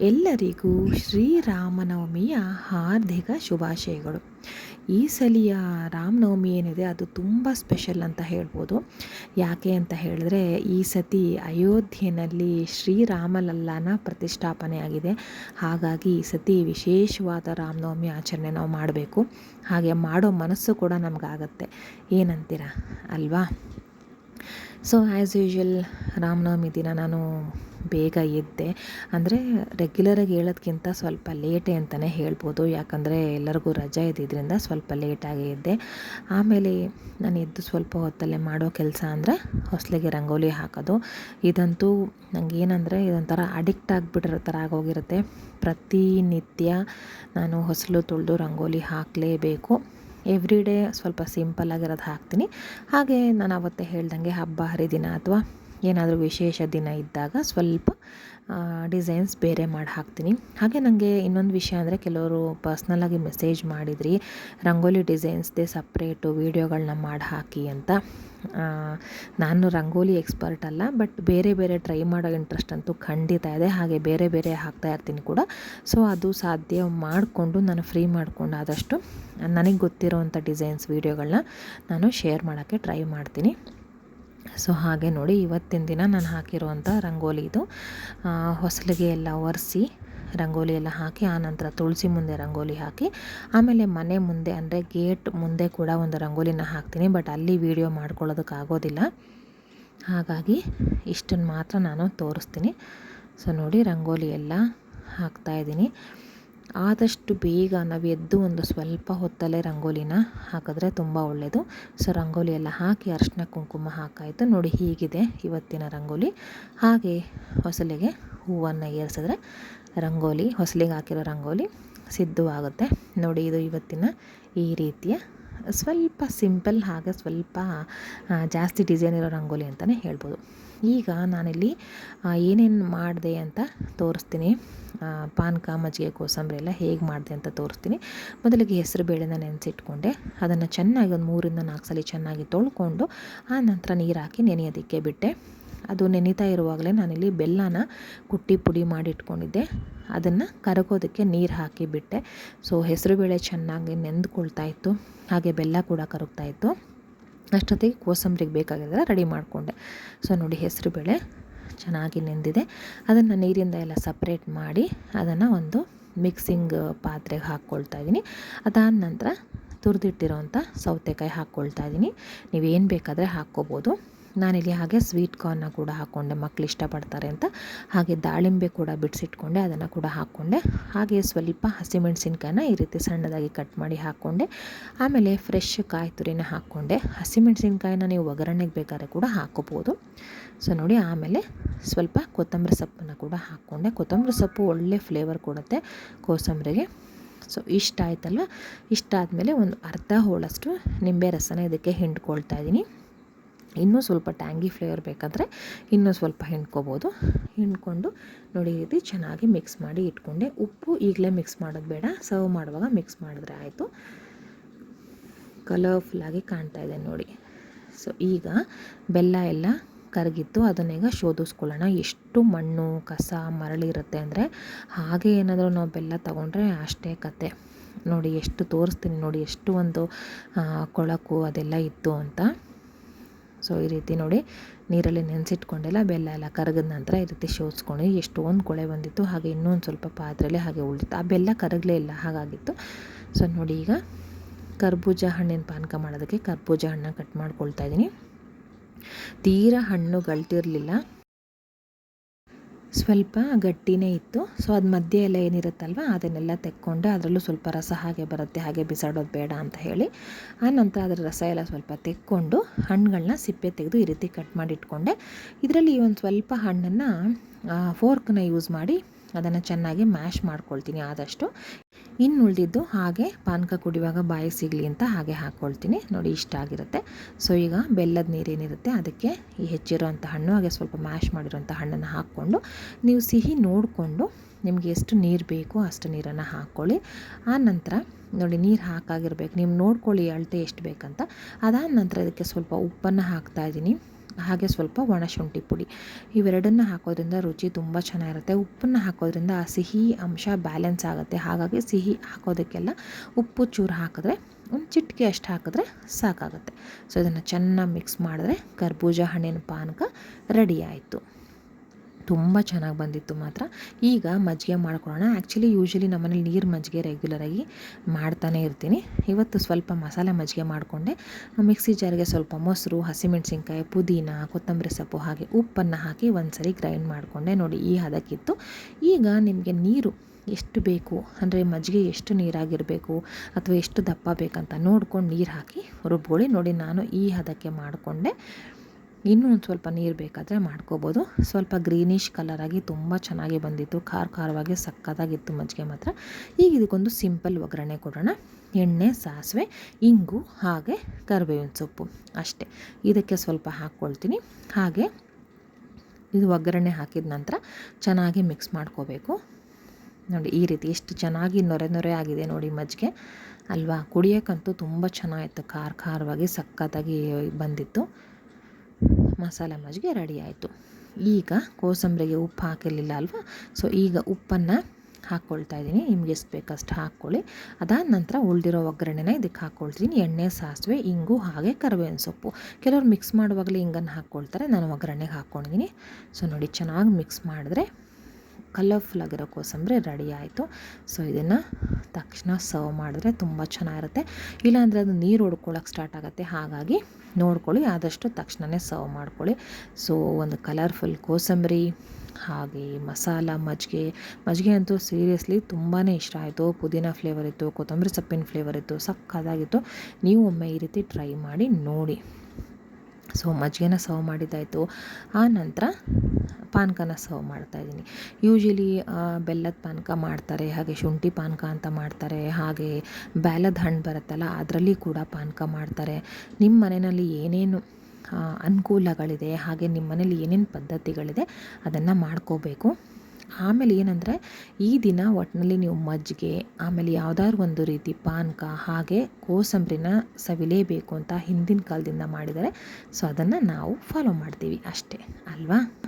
ಎಲ್ಲರಿಗೂ ಶ್ರೀರಾಮನವಮಿಯ ಹಾರ್ದಿಕ ಶುಭಾಶಯಗಳು. ಈ ಸಲಿಯ ರಾಮನವಮಿ ಏನಿದೆ ಅದು ತುಂಬ ಸ್ಪೆಷಲ್ ಅಂತ ಹೇಳ್ಬೋದು. ಯಾಕೆ ಅಂತ ಹೇಳಿದ್ರೆ ಈ ಸತಿ ಅಯೋಧ್ಯೆಯಲ್ಲಿ ಶ್ರೀರಾಮಲಲ್ಲಾನ ಪ್ರತಿಷ್ಠಾಪನೆಯಾಗಿದೆ ಹಾಗಾಗಿ ಈ ಸತಿ ವಿಶೇಷವಾದ ರಾಮನವಮಿ ಆಚರಣೆ ನಾವು ಮಾಡಬೇಕು. ಹಾಗೆ ಮಾಡೋ ಮನಸ್ಸು ಕೂಡ ನಮಗಾಗತ್ತೆ. ಏನಂತೀರ? ಅಲ್ವಾ? ಸೊ ಆ್ಯಸ್ ಯೂಶ್ವಲ್ ರಾಮನವಮಿ ದಿನ ನಾನು ಬೇಗ ಎದ್ದೆ. ಅಂದರೆ ರೆಗ್ಯುಲರಾಗಿ ಹೇಳೋದ್ಕಿಂತ ಸ್ವಲ್ಪ ಲೇಟೇ ಅಂತಲೇ ಹೇಳ್ಬೋದು. ಯಾಕಂದರೆ ಎಲ್ಲರಿಗೂ ರಜೆ ಇದ್ದಿದ್ದರಿಂದ ಸ್ವಲ್ಪ ಲೇಟಾಗಿ ಎದ್ದೆ. ಆಮೇಲೆ ನಾನು ಎದ್ದು ಸ್ವಲ್ಪ ಹೊತ್ತಲ್ಲೇ ಮಾಡೋ ಕೆಲಸ ಅಂದರೆ ಹೊಸಲಿಗೆ ರಂಗೋಲಿ ಹಾಕೋದು. ಇದಂತೂ ನನಗೆ ಏನಂದರೆ ಇದೊಂಥರ ಅಡಿಕ್ಟ್ ಆಗಿಬಿಟ್ಟಿರೋ ಥರ ಆಗೋಗಿರುತ್ತೆ. ಪ್ರತಿನಿತ್ಯ ನಾನು ಹೊಸಲು ತೊಳೆದು ರಂಗೋಲಿ ಹಾಕಲೇಬೇಕು. ಎವ್ರಿ ಡೇ ಸ್ವಲ್ಪ ಸಿಂಪಲ್ ಆಗಿರೋದು ಹಾಕ್ತೀನಿ. ಹಾಗೆ ನಾನು ಅವತ್ತೇ ಹೇಳ್ದಂಗೆ ಹಬ್ಬ, ಹರಿದಿನ ಅಥವಾ ಏನಾದರೂ ವಿಶೇಷ ದಿನ ಇದ್ದಾಗ ಸ್ವಲ್ಪ ಡಿಸೈನ್ಸ್ ಬೇರೆ ಮಾಡಿ ಹಾಕ್ತೀನಿ. ಹಾಗೆ ನನಗೆ ಇನ್ನೊಂದು ವಿಷಯ ಅಂದರೆ ಕೆಲವರು ಪರ್ಸ್ನಲಾಗಿ ಮೆಸೇಜ್ ಮಾಡಿದ್ರಿ, ರಂಗೋಲಿ ಡಿಸೈನ್ಸ್ದೇ ಸಪ್ರೇಟು ವೀಡಿಯೋಗಳನ್ನ ಮಾಡಿ ಹಾಕಿ ಅಂತ. ನಾನು ರಂಗೋಲಿ ಎಕ್ಸ್ಪರ್ಟ್ ಅಲ್ಲ ಬಟ್ ಬೇರೆ ಬೇರೆ ಟ್ರೈ ಮಾಡೋ ಇಂಟ್ರೆಸ್ಟ್ ಅಂತೂ ಖಂಡಿತ ಇದೆ. ಹಾಗೆ ಬೇರೆ ಬೇರೆ ಹಾಕ್ತಾ ಇರ್ತೀನಿ ಕೂಡ. ಸೊ ಅದು ಸಾಧ್ಯ ಮಾಡಿಕೊಂಡು ನಾನು ಫ್ರೀ ಮಾಡಿಕೊಂಡು ಆದಷ್ಟು ನನಗೆ ಗೊತ್ತಿರೋವಂಥ ಡಿಸೈನ್ಸ್ ವೀಡಿಯೋಗಳನ್ನ ನಾನು ಶೇರ್ ಮಾಡೋಕ್ಕೆ ಟ್ರೈ ಮಾಡ್ತೀನಿ. ಸೊ ಹಾಗೆ ನೋಡಿ, ಇವತ್ತಿನ ದಿನ ನಾನು ಹಾಕಿರುವಂಥ ರಂಗೋಲಿ ಇದು. ಹೊಸಲಿಗೆ ಎಲ್ಲ ಒರೆಸಿ ರಂಗೋಲಿ ಎಲ್ಲ ಹಾಕಿ ಆನಂತರ ತುಳಸಿ ಮುಂದೆ ರಂಗೋಲಿ ಹಾಕಿ, ಆಮೇಲೆ ಮನೆ ಮುಂದೆ ಅಂದರೆ ಗೇಟ್ ಮುಂದೆ ಕೂಡ ಒಂದು ರಂಗೋಲಿನ ಹಾಕ್ತೀನಿ, ಬಟ್ ಅಲ್ಲಿ ವೀಡಿಯೋ ಮಾಡ್ಕೊಳ್ಳೋದಕ್ಕಾಗೋದಿಲ್ಲ ಹಾಗಾಗಿ ಇಷ್ಟನ್ನು ಮಾತ್ರ ನಾನು ತೋರಿಸ್ತೀನಿ. ಸೊ ನೋಡಿ, ರಂಗೋಲಿ ಎಲ್ಲ ಹಾಕ್ತಾಯಿದ್ದೀನಿ ಆದಷ್ಟು ಬೇಗ ನಾವು ಎದ್ದು ಒಂದು ಸ್ವಲ್ಪ ಹೊತ್ತಲ್ಲೇ ರಂಗೋಲಿನ ಹಾಕಿದ್ರೆ ತುಂಬ ಒಳ್ಳೆಯದು ಸೊ ರಂಗೋಲಿ ಎಲ್ಲ ಹಾಕಿ ಅರ್ಶಿನ ಕುಂಕುಮ ಹಾಕಾಯಿತು. ನೋಡಿ ಹೀಗಿದೆ ಇವತ್ತಿನ ರಂಗೋಲಿ. ಹಾಗೆ ಹೊಸಲಿಗೆ ಹೂವನ್ನು ಏರಿಸಿದ್ರೆ ರಂಗೋಲಿ, ಹೊಸಲಿಗೆ ಹಾಕಿರೋ ರಂಗೋಲಿ ಸಿದ್ಧವಾಗುತ್ತೆ. ನೋಡಿ ಇದು ಇವತ್ತಿನ ಈ ರೀತಿಯ ಸ್ವಲ್ಪ ಸಿಂಪಲ್ ಹಾಗೆ ಸ್ವಲ್ಪ ಜಾಸ್ತಿ ಡಿಸೈನ್ ಇರೋ ರಂಗೋಲಿ ಅಂತಲೇ ಹೇಳ್ಬೋದು. ಈಗ ನಾನಿಲ್ಲಿ ಏನೇನು ಮಾಡಿದೆ ಅಂತ ತೋರಿಸ್ತೀನಿ. ಪಾನಕ ಮಜ್ಜಿಗೆ ಕೋಸಂಬರಿ ಎಲ್ಲ ಹೇಗೆ ಮಾಡಿದೆ ಅಂತ ತೋರಿಸ್ತೀನಿ. ಮೊದಲಿಗೆ ಹೆಸರು ಬೇಳೆನ ನೆನೆಸಿಟ್ಕೊಂಡೆ. ಅದನ್ನು ಚೆನ್ನಾಗಿ ಒಂದು ಮೂರಿಂದ ನಾಲ್ಕು ಸಲ ಚೆನ್ನಾಗಿ ತೊಳ್ಕೊಂಡು, ಆ ನಂತರ ನೀರು ಹಾಕಿ ನೆನೆಯೋದಕ್ಕೆ ಬಿಟ್ಟೆ. ಅದು ನೆನೀತಾ ಇರುವಾಗಲೇ ನಾನಿಲ್ಲಿ ಬೆಲ್ಲನ ಕುಟ್ಟಿ ಪುಡಿ ಮಾಡಿ ಇಟ್ಕೊಂಡಿದ್ದೆ ಅದನ್ನು ಕರಗೋದಕ್ಕೆ ನೀರು ಹಾಕಿ ಬಿಟ್ಟೆ. ಸೊ ಹೆಸರುಬೇಳೆ ಚೆನ್ನಾಗಿ ನೆಂದುಕೊಳ್ತಾ ಇತ್ತು. ಹಾಗೆ ಬೆಲ್ಲ ಕೂಡ ಕರಗ್ತಾ ಇತ್ತು. ಅಷ್ಟೊತ್ತಿಗೆ ಕೋಸಂಬರಿಗೆ ಬೇಕಾಗಿದ್ರೆ ರೆಡಿ ಮಾಡಿಕೊಂಡೆ. ಸೊ ನೋಡಿ ಹೆಸರುಬೇಳೆ ಚೆನ್ನಾಗಿ ನೆಂದಿದೆ. ಅದನ್ನು ನೀರಿಂದ ಎಲ್ಲ ಸಪ್ರೇಟ್ ಮಾಡಿ ಅದನ್ನು ಒಂದು ಮಿಕ್ಸಿಂಗ್ ಪಾತ್ರೆಗೆ ಹಾಕ್ಕೊಳ್ತಾ ಇದ್ದೀನಿ. ಅದಾದ ನಂತರ ತುರಿದಿಟ್ಟಿರೋಂಥ ಸೌತೆಕಾಯಿ ಹಾಕ್ಕೊಳ್ತಾ ಇದ್ದೀನಿ. ನೀವೇನು ಬೇಕಾದರೆ ಹಾಕ್ಕೋಬೋದು. ನಾನಿಲ್ಲಿ ಹಾಗೆ ಸ್ವೀಟ್ ಕಾರ್ನ ಕೂಡ ಹಾಕ್ಕೊಂಡೆ ಮಕ್ಳು ಇಷ್ಟಪಡ್ತಾರೆ ಅಂತ. ಹಾಗೆ ದಾಳಿಂಬೆ ಕೂಡ ಬಿಡಿಸಿಟ್ಕೊಂಡೆ, ಅದನ್ನು ಕೂಡ ಹಾಕ್ಕೊಂಡೆ ಹಾಗೆ ಸ್ವಲ್ಪ ಹಸಿಮೆಣಸಿನ್ಕಾಯನ್ನ ಈ ರೀತಿ ಸಣ್ಣದಾಗಿ ಕಟ್ ಮಾಡಿ ಹಾಕ್ಕೊಂಡೆ ಆಮೇಲೆ ಫ್ರೆಶ್ ಕಾಯಿ ತುರಿನ ಹಾಕ್ಕೊಂಡೆ ಹಸಿಮೆಣ್ಸಿನ್ಕಾಯಿನ ನೀವು ಒಗ್ಗರಣೆಗೆ ಬೇಕಾದ್ರೆ ಕೂಡ ಹಾಕೋಬೋದು ಸೊ ನೋಡಿ ಆಮೇಲೆ ಸ್ವಲ್ಪ ಕೊತ್ತಂಬರಿ ಸೊಪ್ಪನ್ನು ಕೂಡ ಹಾಕ್ಕೊಂಡೆ ಕೊತ್ತಂಬರಿ ಸೊಪ್ಪು ಒಳ್ಳೆ ಫ್ಲೇವರ್ ಕೊಡುತ್ತೆ ಕೋಸಂಬರಿಗೆ. ಸೊ ಇಷ್ಟ ಆಯ್ತಲ್ವ? ಇಷ್ಟ ಆದಮೇಲೆ ಒಂದು ಅರ್ಧ ಹೋಳಷ್ಟು ನಿಂಬೆ ರಸನ ಇದಕ್ಕೆ ಹಿಂಡ್ಕೊಳ್ತಾ ಇದ್ದೀನಿ ಇನ್ನೂ ಸ್ವಲ್ಪ ಟ್ಯಾಂಗಿ ಫ್ಲೇವರ್ ಬೇಕಾದರೆ ಇನ್ನೂ ಸ್ವಲ್ಪ ಹಿಂಡ್ಕೋಬೋದು. ಹಿಂಡ್ಕೊಂಡು ನೋಡಿ ರೀತಿ ಚೆನ್ನಾಗಿ ಮಿಕ್ಸ್ ಮಾಡಿ ಇಟ್ಕೊಂಡೆ. ಉಪ್ಪು ಈಗಲೇ ಮಿಕ್ಸ್ ಮಾಡೋದು ಬೇಡ. ಸರ್ವ್ ಮಾಡುವಾಗ ಮಿಕ್ಸ್ ಮಾಡಿದ್ರೆ ಆಯಿತು. ಕಲರ್ಫುಲ್ಲಾಗಿ ಕಾಣ್ತಾ ಇದೆ ನೋಡಿ. ಸೊ ಈಗ ಬೆಲ್ಲ ಎಲ್ಲ ಕರಗಿತ್ತು ಅದನ್ನೀಗ ಶೋಧಿಸ್ಕೊಳ್ಳೋಣ. ಎಷ್ಟು ಮಣ್ಣು, ಕಸ ಮರಳಿರುತ್ತೆ ಅಂದರೆ ಹಾಗೆ ಏನಾದರೂ ನಾವು ಬೆಲ್ಲ ತೊಗೊಂಡ್ರೆ ಅಷ್ಟೇ ಕತೆ. ನೋಡಿ ಎಷ್ಟು ತೋರಿಸ್ತೀನಿ ನೋಡಿ ಎಷ್ಟು ಒಂದು ಕೊಳಕು ಅದೆಲ್ಲ ಇತ್ತು ಅಂತ. ಸೊ ಈ ರೀತಿ ನೋಡಿ ನೀರಲ್ಲಿ ನೆನೆಸಿಟ್ಕೊಂಡೆಲ್ಲ ಬೆಲ್ಲ ಎಲ್ಲ ಕರಗಿದ ನಂತರ ಈ ರೀತಿ ಶೋಧಿಸ್ಕೊಂಡು ಎಷ್ಟೊಂದು ಕೊಳೆ ಬಂದಿತ್ತು, ಹಾಗೆ ಇನ್ನೊಂದು ಸ್ವಲ್ಪ ಪಾತ್ರೆಯಲ್ಲಿ ಹಾಗೆ ಉಳಿತು ಆ ಬೆಲ್ಲ ಕರಗಲೇ ಇಲ್ಲ, ಹಾಗಾಗಿತ್ತು. ಸೊ ನೋಡಿ ಈಗ ಕರ್ಬೂಜ ಹಣ್ಣಿನ ಪಾನಕ ಮಾಡೋದಕ್ಕೆ ಕರ್ಬೂಜ ಹಣ್ಣನ್ನು ಕಟ್ ಮಾಡ್ಕೊಳ್ತಾ ಇದ್ದೀನಿ. ತೀರಾ ಹಣ್ಣು ಗಳ್ತಿರಲಿಲ್ಲ ಸ್ವಲ್ಪ ಗಟ್ಟಿನೇ ಇತ್ತು. ಸೊ ಅದು ಮಧ್ಯೆ ಎಲ್ಲ ಏನಿರುತ್ತಲ್ವ, ಅದನ್ನೆಲ್ಲ ತೆಕ್ಕೊಂಡು ಅದರಲ್ಲೂ ಸ್ವಲ್ಪ ರಸ ಹಾಗೆ ಬರುತ್ತೆ, ಹಾಗೆ ಬಿಸಾಡೋದು ಬೇಡ ಅಂತ ಹೇಳಿ. ಆ ನಂತರ ಅದರ ರಸ ಎಲ್ಲ ಸ್ವಲ್ಪ ತೆಕ್ಕೊಂಡು ಹಣ್ಣುಗಳನ್ನ ಸಿಪ್ಪೆ ತೆಗೆದು ಈ ರೀತಿ ಕಟ್ ಮಾಡಿ ಇಟ್ಕೊಂಡೆ. ಇದರಲ್ಲಿ ಒಂದು ಸ್ವಲ್ಪ ಹಣ್ಣನ್ನು ಫೋರ್ಕ್ನ ಯೂಸ್ ಮಾಡಿ ಅದನ್ನು ಚೆನ್ನಾಗಿ ಮ್ಯಾಶ್ ಮಾಡ್ಕೊಳ್ತೀನಿ ಆದಷ್ಟು. ಇನ್ನು ಉಳಿದಿದ್ದು ಹಾಗೆ ಪಾನಕ ಕುಡಿಯುವಾಗ ಬಾಯಿ ಸಿಗಲಿ ಅಂತ ಹಾಗೆ ಹಾಕ್ಕೊಳ್ತೀನಿ ನೋಡಿ ಇಷ್ಟ ಆಗಿರುತ್ತೆ. ಸೊ ಈಗ ಬೆಲ್ಲದ ನೀರೇನಿರುತ್ತೆ ಅದಕ್ಕೆ ಈ ಹೆಚ್ಚಿರೋಂಥ ಹಣ್ಣು, ಹಾಗೆ ಸ್ವಲ್ಪ ಮ್ಯಾಶ್ ಮಾಡಿರೋಂಥ ಹಣ್ಣನ್ನು ಹಾಕ್ಕೊಂಡು ನೀವು ಸಿಹಿ ನೋಡಿಕೊಂಡು ನಿಮಗೆ ಎಷ್ಟು ನೀರು ಬೇಕು ಅಷ್ಟು ನೀರನ್ನು ಹಾಕ್ಕೊಳ್ಳಿ ಆ ನಂತರ ನೋಡಿ ನೀರು ಹಾಕಾಗಿರ್ಬೇಕು. ನೀವು ನೋಡ್ಕೊಳ್ಳಿ ಅಳತೆ ಎಷ್ಟು ಬೇಕಂತ. ಅದಾದ ನಂತರ ಇದಕ್ಕೆ ಸ್ವಲ್ಪ ಉಪ್ಪನ್ನು ಹಾಕ್ತಾಯಿದ್ದೀನಿ ಹಾಗೆ ಸ್ವಲ್ಪ ಒಣಶುಂಠಿ ಪುಡಿ. ಇವೆರಡನ್ನು ಹಾಕೋದ್ರಿಂದ ರುಚಿ ತುಂಬ ಚೆನ್ನಾಗಿರುತ್ತೆ. ಉಪ್ಪನ್ನು ಹಾಕೋದ್ರಿಂದ ಆ ಸಿಹಿ ಅಂಶ ಬ್ಯಾಲೆನ್ಸ್ ಆಗುತ್ತೆ. ಹಾಗಾಗಿ ಸಿಹಿ ಹಾಕೋದಕ್ಕೆಲ್ಲ ಉಪ್ಪು, ಚೂರು ಹಾಕಿದ್ರೆ, ಒಂದು ಚಿಟಿಕೆ ಅಷ್ಟು ಹಾಕಿದ್ರೆ ಸಾಕಾಗುತ್ತೆ. ಸೊ ಇದನ್ನು ಚೆನ್ನಾಗಿ ಮಿಕ್ಸ್ ಮಾಡಿದ್ರೆ ಕರ್ಬೂಜ, ಹಣ್ಣಿನ ಪಾನಕ ರೆಡಿ ಆಯಿತು. ತುಂಬ ಚೆನ್ನಾಗಿ ಬಂದಿತ್ತು ಮಾತ್ರ. ಈಗ ಮಜ್ಜಿಗೆ ಮಾಡ್ಕೊಳ್ಳೋಣ ಆ್ಯಕ್ಚುಲಿ ಯೂಶ್ವಲಿ ನಮ್ಮನೇಲಿ ನೀರು ಮಜ್ಜಿಗೆ ರೆಗ್ಯುಲರಾಗಿ ಮಾಡ್ತಾನೆ ಇರ್ತೀನಿ. ಇವತ್ತು ಸ್ವಲ್ಪ ಮಸಾಲೆ ಮಜ್ಜಿಗೆ ಮಾಡಿಕೊಂಡೆ. ಮಿಕ್ಸಿ ಜಾರಿಗೆ ಸ್ವಲ್ಪ ಮೊಸರು, ಹಸಿಮೆಣಸಿನ್ಕಾಯಿ, ಪುದೀನ, ಕೊತ್ತಂಬರಿ ಸೊಪ್ಪು ಹಾಗೆ ಉಪ್ಪನ್ನು ಹಾಕಿ ಒಂದು ಸರಿ ಗ್ರೈಂಡ್ ಮಾಡಿಕೊಂಡೆ. ನೋಡಿ, ಈ ಹದಕ್ಕಿತ್ತು. ಈಗ ನಿಮಗೆ ನೀರು ಎಷ್ಟು ಬೇಕು? ಅಂದರೆ ಮಜ್ಜಿಗೆ ಎಷ್ಟು ನೀರಾಗಿರಬೇಕು? ಅಥವಾ ಎಷ್ಟು ದಪ್ಪ ಬೇಕಂತ ನೋಡ್ಕೊಂಡು ನೀರು ಹಾಕಿ ರುಬ್ಕೊಳ್ಳಿ. ನೋಡಿ, ನಾನು ಈ ಹದಕ್ಕೆ ಮಾಡಿಕೊಂಡೆ. ಇನ್ನೂ ಒಂದು ಸ್ವಲ್ಪ ನೀರು ಬೇಕಾದರೆ ಮಾಡ್ಕೋಬೋದು. ಸ್ವಲ್ಪ ಗ್ರೀನಿಶ್ ಕಲರಾಗಿ ತುಂಬ ಚೆನ್ನಾಗಿ ಬಂದಿತ್ತು. ಖಾರ ಖಾರವಾಗಿ ಸಕ್ಕತ್ತಾಗಿತ್ತು ಮಜ್ಜಿಗೆ ಮಾತ್ರ. ಈಗ ಇದಕ್ಕೊಂದು ಸಿಂಪಲ್ ಒಗ್ಗರಣೆ ಕೊಡೋಣ. ಎಣ್ಣೆ, ಸಾಸಿವೆ, ಇಂಗು, ಹಾಗೆ ಕರಿಬೇವಿನ ಸೊಪ್ಪು ಅಷ್ಟೇ. ಇದಕ್ಕೆ ಸ್ವಲ್ಪ ಹಾಕ್ಕೊಳ್ತೀನಿ. ಹಾಗೆ ಇದು ಒಗ್ಗರಣೆ ಹಾಕಿದ ನಂತರ ಚೆನ್ನಾಗಿ ಮಿಕ್ಸ್ ಮಾಡ್ಕೋಬೇಕು. ನೋಡಿ ಈ ರೀತಿ ಎಷ್ಟು ಚೆನ್ನಾಗಿ ನೊರೆ ನೊರೆ ಆಗಿದೆ ನೋಡಿ ಮಜ್ಜಿಗೆ. ಅಲ್ವಾ? ಕುಡಿಯೋಕ್ಕಂತೂ ತುಂಬ ಚೆನ್ನಾಗಿತ್ತು. ಖಾರ ಖಾರವಾಗಿ ಸಕ್ಕತ್ತಾಗಿ ಬಂದಿತ್ತು. ಮಸಾಲೆ ಮಜ್ಜಿಗೆ ರೆಡಿ ಆಯಿತು. ಈಗ ಕೋಸಂಬರಿಗೆ ಉಪ್ಪು ಹಾಕಿರಲಿಲ್ಲ ಅಲ್ವಾ? ಸೊ ಈಗ ಉಪ್ಪನ್ನು ಹಾಕ್ಕೊಳ್ತಾ ಇದ್ದೀನಿ. ನಿಮ್ಗೆ ಎಷ್ಟು ಬೇಕಷ್ಟು ಹಾಕ್ಕೊಳ್ಳಿ. ಅದಾದ ನಂತರ ಉಳಿದಿರೋ ಒಗ್ಗರಣೆನ ಇದಕ್ಕೆ ಹಾಕ್ಕೊಳ್ತೀನಿ ಎಣ್ಣೆ, ಸಾಸಿವೆ, ಇಂಗು ಹಾಗೆ ಕರಿಬೇವಿನ ಸೊಪ್ಪು. ಕೆಲವ್ರು ಮಿಕ್ಸ್ ಮಾಡುವಾಗಲೇ ಹಿಂಗನ್ನು ಹಾಕ್ಕೊಳ್ತಾರೆ. ನಾನು ಒಗ್ಗರಣೆಗೆ ಹಾಕ್ಕೊಂಡಿದ್ದೀನಿ ಸೊ ನೋಡಿ, ಚೆನ್ನಾಗಿ ಮಿಕ್ಸ್ ಮಾಡಿದ್ರೆ ಕಲರ್ಫುಲ್ ಆಗಿರೋ ಕೋಸಂಬರಿ ರೆಡಿ ಆಯಿತು. ಸೊ, ಇದನ್ನು ತಕ್ಷಣ ಸರ್ವ್ ಮಾಡಿದ್ರೆ ತುಂಬ ಚೆನ್ನಾಗಿರುತ್ತೆ. ಇಲ್ಲಾಂದರೆ ಅದು ನೀರು ಹೊಡ್ಕೊಳ್ಳೋಕೆ ಸ್ಟಾರ್ಟ್ ಆಗುತ್ತೆ. ಹಾಗಾಗಿ ನೋಡ್ಕೊಳ್ಳಿ, ಆದಷ್ಟು ತಕ್ಷಣವೇ ಸರ್ವ್ ಮಾಡ್ಕೊಳ್ಳಿ. ಸೊ, ಒಂದು ಕಲರ್ಫುಲ್ ಕೋಸಂಬರಿ, ಹಾಗೆ ಮಸಾಲ, ಮಜ್ಜಿಗೆ. ಮಜ್ಜಿಗೆ ಅಂತೂ ಸೀರಿಯಸ್ಲಿ ತುಂಬಾ ಇಷ್ಟ ಆಯಿತು. ಪುದೀನ ಫ್ಲೇವರ್ ಇತ್ತು, ಕೊತ್ತಂಬರಿ ಸೊಪ್ಪಿನ ಫ್ಲೇವರ್ ಇತ್ತು ಸಕ್ಕದಾಗಿತ್ತು ನೀವು ಒಮ್ಮೆ ಈ ರೀತಿ ಟ್ರೈ ಮಾಡಿ ನೋಡಿ. ಸೊ ಮಜ್ಜಿಗೆನ ಸರ್ವ್ ಮಾಡಿದ್ದಾಯಿತು. ಆ ನಂತರ ಪಾನಕನ ಸರ್ವ್ ಮಾಡ್ತಾಯಿದ್ದೀನಿ ಯೂಶ್ವಲಿ ಬೆಲ್ಲದ ಪಾನಕ ಮಾಡ್ತಾರೆ, ಹಾಗೆ ಶುಂಠಿ ಪಾನಕ ಅಂತ ಮಾಡ್ತಾರೆ, ಹಾಗೆ ಬ್ಯಾಲದ ಹಣ್ಣು ಬರುತ್ತಲ್ಲ, ಅದರಲ್ಲಿ ಕೂಡ ಪಾನಕ ಮಾಡ್ತಾರೆ. ನಿಮ್ಮ ಮನೆಯಲ್ಲಿ ಏನೇನು ಅನುಕೂಲಗಳಿದೆ, ಹಾಗೆ ನಿಮ್ಮ ಮನೇಲಿ ಏನೇನು ಪದ್ಧತಿಗಳಿದೆ, ಅದನ್ನು ಮಾಡ್ಕೋಬೇಕು. ಆಮೇಲೆ ಏನಂದರೆ, ಈ ದಿನ ಒಟ್ಟಿನಲ್ಲಿ ನೀವು ಮಜ್ಜಿಗೆ, ಆಮೇಲೆ ಯಾವುದಾದ್ರು ಒಂದು ರೀತಿ ಪಾನಕ, ಹಾಗೆ ಕೋಸಂಬರಿನ ಸವಿಲೇಬೇಕು ಅಂತ ಹಿಂದಿನ ಕಾಲದಿಂದ ಮಾಡಿದರೆ ಸೊ ಅದನ್ನು ನಾವು ಫಾಲೋ ಮಾಡ್ತೀವಿ ಅಷ್ಟೇ, ಅಲ್ವಾ?